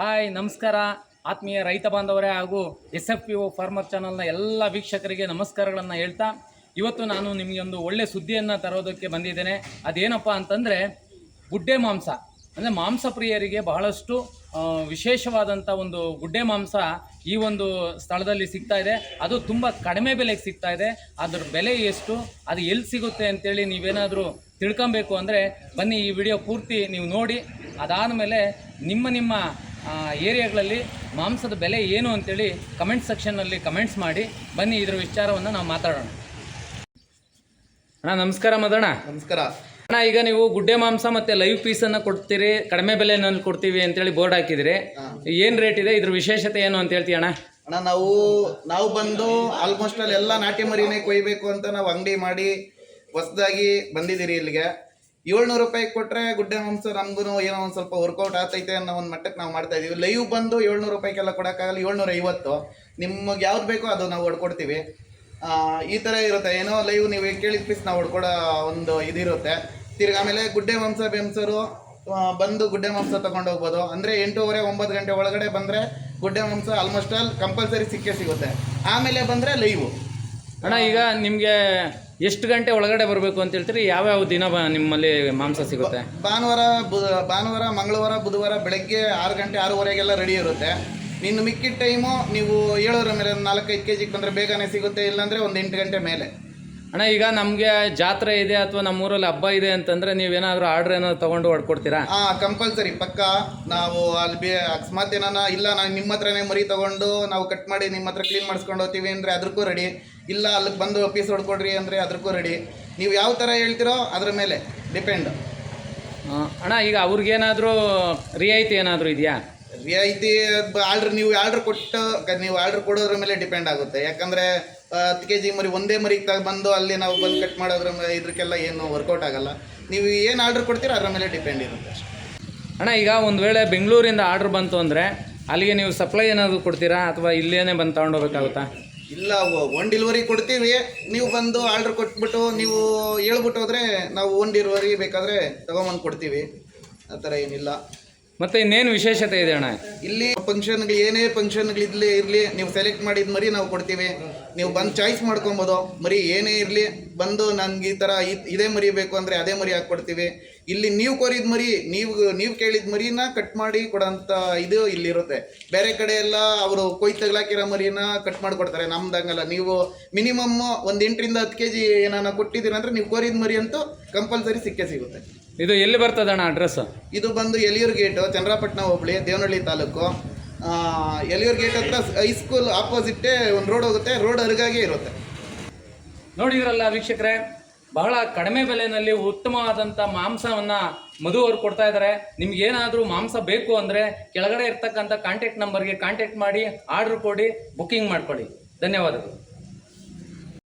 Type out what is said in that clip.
Hi, ನಮಸ್ಕಾರ. ಆತ್ಮೀಯ ರೈತ ಬಾಂಧವರೇ ಹಾಗೂ S F P O farmer ಚಾನಲ್ನ ಎಲ್ಲ ವೀಕ್ಷಕರಿಗೆ ನಮಸ್ಕಾರಗಳನ್ನು ಹೇಳ್ತಾ, ಇವತ್ತು ನಾನು ನಿಮಗೆ ಒಂದು ಒಳ್ಳೆ ಸುದ್ದಿಯನ್ನು ತರೋದಕ್ಕೆ ಬಂದಿದ್ದೇನೆ. ಅದೇನಪ್ಪ ಅಂತಂದರೆ, ಗುಡ್ಡೆ ಮಾಂಸ. ಅಂದರೆ ಮಾಂಸ ಪ್ರಿಯರಿಗೆ ಬಹಳಷ್ಟು ವಿಶೇಷವಾದಂಥ ಒಂದು ಗುಡ್ಡೆ ಮಾಂಸ ಈ ಒಂದು ಸ್ಥಳದಲ್ಲಿ ಸಿಗ್ತಾ ಇದೆ. ಅದು ತುಂಬ ಕಡಿಮೆ ಬೆಲೆಗೆ ಸಿಗ್ತಾ ಇದೆ. ಅದ್ರ ಬೆಲೆ ಎಷ್ಟು, ಅದು ಎಲ್ಲಿ ಸಿಗುತ್ತೆ ಅಂತೇಳಿ ನೀವೇನಾದರೂ ತಿಳ್ಕೊಬೇಕು ಅಂದರೆ ಬನ್ನಿ ಈ ವಿಡಿಯೋ ಪೂರ್ತಿ ನೀವು ನೋಡಿ. ಅದಾದಮೇಲೆ ನಿಮ್ಮ ನಿಮ್ಮ ಏರಿಯಾಗಳಲ್ಲಿ ಮಾಂಸದ ಬೆಲೆ ಏನು ಅಂತೇಳಿ ಕಮೆಂಟ್ ಸೆಕ್ಷನ್ನಲ್ಲಿ ಕಮೆಂಟ್ಸ್ ಮಾಡಿ ಬನ್ನಿ ಇದರ ವಿಚಾರವನ್ನು ನಾವು ಮಾತಾಡೋಣ. ಅಣ್ಣ ನಮಸ್ಕಾರ ಮದಣ್ಣ. ನಮಸ್ಕಾರ. ಅಣ್ಣ ಈಗ ನೀವು ಗುಡ್ಡೆ ಮಾಂಸ ಮತ್ತು ಲೈವ್ ಪೀಸನ್ನು ಕೊಡ್ತೀರಿ ಕಡಿಮೆ ಬೆಲೆನಲ್ಲಿ ಕೊಡ್ತೀವಿ ಅಂತೇಳಿ ಬೋರ್ಡ್ ಹಾಕಿದಿರಿ. ಏನು ರೇಟ್ ಇದೆ ಇದ್ರ ವಿಶೇಷತೆ ಏನು ಅಂತ ಹೇಳ್ತೀಯ ಅಣ್ಣ? ಅಣ್ಣ ನಾವು ನಾವು ಬಂದು ಆಲ್ಮೋಸ್ಟ್ ಅಲ್ಲಿ ಎಲ್ಲ ನಾಟಿ ಮರಿನೇ ಕೊಯ್ಬೇಕು ಅಂತ ನಾವು ಅಂಗಡಿ ಮಾಡಿ ಹೊಸದಾಗಿ ಬಂದಿದ್ದೀರಿ ಇಲ್ಲಿಗೆ. ಏಳ್ನೂರು ರೂಪಾಯಿ ಕೊಟ್ರೆ ಗುಡ್ಡೆ ಮಾಂಸ ನಮಗೂ ಏನೋ ಒಂದು ಸ್ವಲ್ಪ ವರ್ಕೌಟ್ ಆಗ್ತೈತೆ ಅನ್ನೋ ಒಂದು ಮಟ್ಟಕ್ಕೆ ನಾವು ಮಾಡ್ತಾ ಇದೀವಿ. ಲೈವ್ ಬಂದು ಏಳ್ನೂರು ರೂಪಾಯಿಗೆಲ್ಲ ಕೊಡೋಕ್ಕಾಗಲ್ಲ, ಏಳ್ನೂರ ಐವತ್ತು. ನಿಮಗೆ ಯಾವ್ದು ಬೇಕೋ ಅದು ನಾವು ಹೊಡ್ಕೊಡ್ತೀವಿ. ಈ ಥರ ಇರುತ್ತೆ. ಏನೋ ಲೈವ್ ನೀವು ಕೇಳಿದ ಪೀಸ್ ನಾವು ಹೊಡ್ಕೊಡೋ ಒಂದು ಇದಿರುತ್ತೆ. ತಿರ್ಗಿ ಆಮೇಲೆ ಗುಡ್ಡೆ ಮಾಂಸ ಬೆಂಸರು ಬಂದು ಗುಡ್ಡೆ ಮಾಂಸ ತಗೊಂಡು ಹೋಗ್ಬೋದು. ಅಂದರೆ ಎಂಟೂವರೆ, ಒಂಬತ್ತು ಗಂಟೆ ಒಳಗಡೆ ಬಂದರೆ ಗುಡ್ಡೆ ಮಾಂಸ ಆಲ್ಮೋಸ್ಟ್ ಆಲ್ ಕಂಪಲ್ಸರಿ ಸಿಕ್ಕೇ ಸಿಗುತ್ತೆ. ಆಮೇಲೆ ಬಂದರೆ ಲೈವು ಅಣ್ಣ, ಈಗ ನಿಮಗೆ ಎಷ್ಟು ಗಂಟೆ ಒಳಗಡೆ ಬರಬೇಕು ಅಂತ ಹೇಳ್ತೀರಿ? ಯಾವ್ಯಾವ ದಿನ ನಿಮ್ಮಲ್ಲಿ ಮಾಂಸ ಸಿಗುತ್ತೆ? ಭಾನುವಾರ ಬು ಭಾನುವಾರ, ಮಂಗಳವಾರ, ಬುಧವಾರ, ಬೆಳಗ್ಗೆ ಆರು ಗಂಟೆ, ಆರೂವರೆಗೆಲ್ಲ ರೆಡಿ ಇರುತ್ತೆ. ನಿನ್ನ ಮಿಕ್ಕಿದ ಟೈಮು ನೀವು ಏಳರ ಮೇಲೆ ನಾಲ್ಕೈದು ಕೆ ಜಿಗೆ ಬಂದರೆ ಬೇಗನೆ ಸಿಗುತ್ತೆ, ಇಲ್ಲಾಂದರೆ ಒಂದು ಎಂಟು ಗಂಟೆ ಮೇಲೆ. ಅಣ್ಣ ಈಗ ನಮಗೆ ಜಾತ್ರೆ ಇದೆ ಅಥವಾ ನಮ್ಮ ಊರಲ್ಲಿ ಹಬ್ಬ ಇದೆ ಅಂತಂದ್ರೆ ನೀವೇನಾದರೂ ಆರ್ಡರ್ ಏನಾದ್ರು ತಗೊಂಡು ಹೊಡ್ಕೊಡ್ತೀರಾ? ಹಾ ಕಂಪಲ್ಸರಿ ಪಕ್ಕ ನಾವು ಅಲ್ಲಿ ಬೇ ಅಕಸ್ಮಾತ್ ಏನಾನ ಇಲ್ಲ ನಾನು ನಿಮ್ಮ ಹತ್ರನೇ ಮರಿ ತಗೊಂಡು ನಾವು ಕಟ್ ಮಾಡಿ ನಿಮ್ಮ ಹತ್ರ ಕ್ಲೀನ್ ಮಾಡಿಸ್ಕೊಂಡು ಹೋಗ್ತೀವಿ ಅಂದರೆ ಅದಕ್ಕೂ ರೆಡಿ ಇಲ್ಲ ಅಲ್ಲಿಗೆ ಬಂದು ಪೀಸ್ ಹೊಡ್ಕೊಡ್ರಿ ಅಂದರೆ ಅದಕ್ಕೂ ರೆಡಿ ನೀವು ಯಾವ ಥರ ಹೇಳ್ತಿರೋ ಅದ್ರ ಮೇಲೆ ಡಿಪೆಂಡ್ ಆ, ಅಣ್ಣ ಈಗ ಅವ್ರಿಗೇನಾದರೂ ರಿಯಾಯಿತಿ ಏನಾದರೂ ಇದೆಯಾ? ರಿಯಾಯಿತಿ ಆರ್ಡ್ರ್ ನೀವು ಆರ್ಡ್ರ್ ಕೊಟ್ಟು ಕ- ನೀವು ಆರ್ಡ್ರ್ ಕೊಡೋದ್ರ ಮೇಲೆ ಡಿಪೆಂಡ್ ಆಗುತ್ತೆ. ಯಾಕಂದರೆ ಹತ್ತು ಕೆ ಜಿ ಮರಿ ಒಂದೇ ಮರಿಗೆ ತಗ ಬಂದು ಅಲ್ಲಿ ನಾವು ಬಂದು ಕಟ್ ಮಾಡೋದ್ರ ಇದಕ್ಕೆಲ್ಲ ಏನು ವರ್ಕೌಟ್ ಆಗಲ್ಲ. ನೀವು ಏನು ಆರ್ಡ್ರ್ ಕೊಡ್ತೀರೋ ಅದರ ಮೇಲೆ ಡಿಪೆಂಡ್ ಇರುತ್ತೆ ಅಷ್ಟೇ. ಅಣ್ಣ ಈಗ ಒಂದು ವೇಳೆ ಬೆಂಗಳೂರಿಂದ ಆರ್ಡ್ರ್ ಬಂತು ಅಂದರೆ ಅಲ್ಲಿಗೆ ನೀವು ಸಪ್ಲೈ ಏನಾದರೂ ಕೊಡ್ತೀರಾ? ಅಥವಾ ಇಲ್ಲೇನೆ ಬಂದು ತೊಗೊಂಡೋಗ್ಬೇಕಾಗುತ್ತಾ? ಇಲ್ಲ ಓನ್ ಡೆಲಿವರಿ ಕೊಡ್ತೀವಿ. ನೀವು ಬಂದು ಆರ್ಡ್ರ್ ಕೊಟ್ಬಿಟ್ಟು ನೀವು ಹೇಳ್ಬಿಟ್ಟು ಹೋದರೆ ನಾವು ಓನ್ ಡಿಲಿವರಿ ಬೇಕಾದರೆ ತಗೊಂಬಂದು ಕೊಡ್ತೀವಿ. ಆ ಥರ ಏನಿಲ್ಲ. ಮತ್ತು ಇನ್ನೇನು ವಿಶೇಷತೆ ಇದೆ ಅಣ್ಣ? ಇಲ್ಲಿ ಫಂಕ್ಷನ್ಗಳು ಏನೇ ಫಂಕ್ಷನ್ಗಳಿದ್ಲಿ ಇರಲಿ, ನೀವು ಸೆಲೆಕ್ಟ್ ಮಾಡಿದ ಮರಿ ನಾವು ಕೊಡ್ತೀವಿ. ನೀವು ಬಂದು ಚಾಯ್ಸ್ ಮಾಡ್ಕೊಬೋದು. ಮರಿ ಏನೇ ಇರಲಿ, ಬಂದು ನನಗೆ ಈ ಥರ ಇದೇ ಮರಿ ಬೇಕು ಅಂದರೆ ಅದೇ ಮರಿ ಹಾಕ್ಕೊಡ್ತೀವಿ. ಇಲ್ಲಿ ನೀವು ಕೋರಿದ ಮರಿ, ನೀವು ನೀವು ಕೇಳಿದ ಮರಿನ ಕಟ್ ಮಾಡಿ ಕೊಡೋಂಥ ಇದು ಇಲ್ಲಿರುತ್ತೆ. ಬೇರೆ ಕಡೆ ಎಲ್ಲ ಅವರು ಕೊಯ್ ತಗ್ಲಾಕಿರೋ ಮರಿನ ಕಟ್ ಮಾಡಿಕೊಡ್ತಾರೆ ನಮ್ದಂಗಲ್ಲ ನೀವು ಮಿನಿಮಮ್ ಒಂದು ಎಂಟರಿಂದ ಹತ್ತು ಕೆ ಜಿ ಏನಾನ ಕೊಟ್ಟಿದ್ದೀರ ಅಂದರೆ ನೀವು ಕೋರಿದ ಮರಿ ಅಂತೂ ಕಂಪಲ್ಸರಿ ಸಿಕ್ಕೇ ಸಿಗುತ್ತೆ. ಇದು ಎಲ್ಲಿ ಬರ್ತದಣ್ಣ ಅಡ್ರೆಸ್ ಇದು ಬಂದು ಎಲಿಯೂರು ಗೇಟು ಚಂದ್ರಪಟ್ಟಣ ಹೋಬಳಿ ದೇವನಹಳ್ಳಿ ತಾಲೂಕು. ಎಲಿಯೂರು ಗೇಟ್ ಹತ್ರ ಹೈಸ್ಕೂಲ್ ಆಪೋಸಿಟ್ಟೇ ಒಂದು ರೋಡ್ ಹೋಗುತ್ತೆ ರೋಡ್ ಅರುಗಾಗೆ ಇರುತ್ತೆ. ನೋಡಿದ್ರಲ್ಲ ವೀಕ್ಷಕರೇ ಬಹಳ ಕಡಿಮೆ ಬೆಲೆಯಲ್ಲಿ ಉತ್ತಮವಾದಂಥ ಮಾಂಸವನ್ನು ಮಧು ಅವ್ರು ಕೊಡ್ತಾ ಇದ್ದಾರೆ ನಿಮ್ಗೇನಾದರೂ ಮಾಂಸ ಬೇಕು ಅಂದರೆ ಕೆಳಗಡೆ ಇರ್ತಕ್ಕಂಥ ಕಾಂಟ್ಯಾಕ್ಟ್ ನಂಬರ್ಗೆ ಕಾಂಟ್ಯಾಕ್ಟ್ ಮಾಡಿ ಆರ್ಡ್ರ್ ಕೊಡಿ ಬುಕ್ಕಿಂಗ್ ಮಾಡ್ಕೊಳ್ಳಿ. ಧನ್ಯವಾದಗಳು.